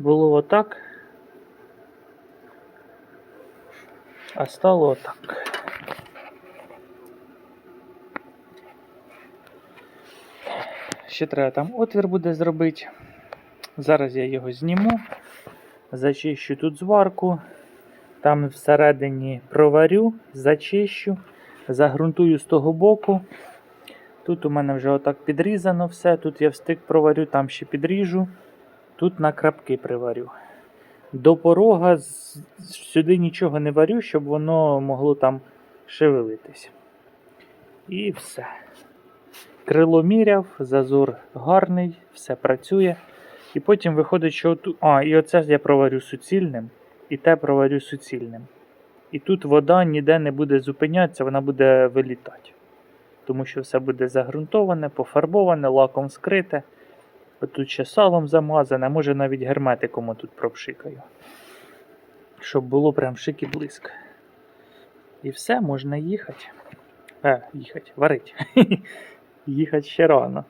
було отак. А стало отак. Ще треба там отвір буде зробити. Зараз я його зніму, зачищу тут зварку, там всередині проварю, зачищу, загрунтую з того боку. Тут у мене вже отак підрізано все. Тут я встиг проварю, там ще підріжу. Тут на крапки приварю. До порога сюди нічого не варю, щоб воно могло там шевелитись. І все. Крило міряв, зазор гарний, все працює. І потім виходить, що тут. А, і оце я проварю суцільним, і те проварю суцільним. І тут вода ніде не буде зупинятися, вона буде вилітати. Тому що все буде загрунтоване, пофарбоване, лаком скрите. Тут ще салом замазане, може навіть герметиком тут пропшикаю. Щоб було прям шик і блиск. І все, можна їхати. Е, їхати, варить. їхати ще рано.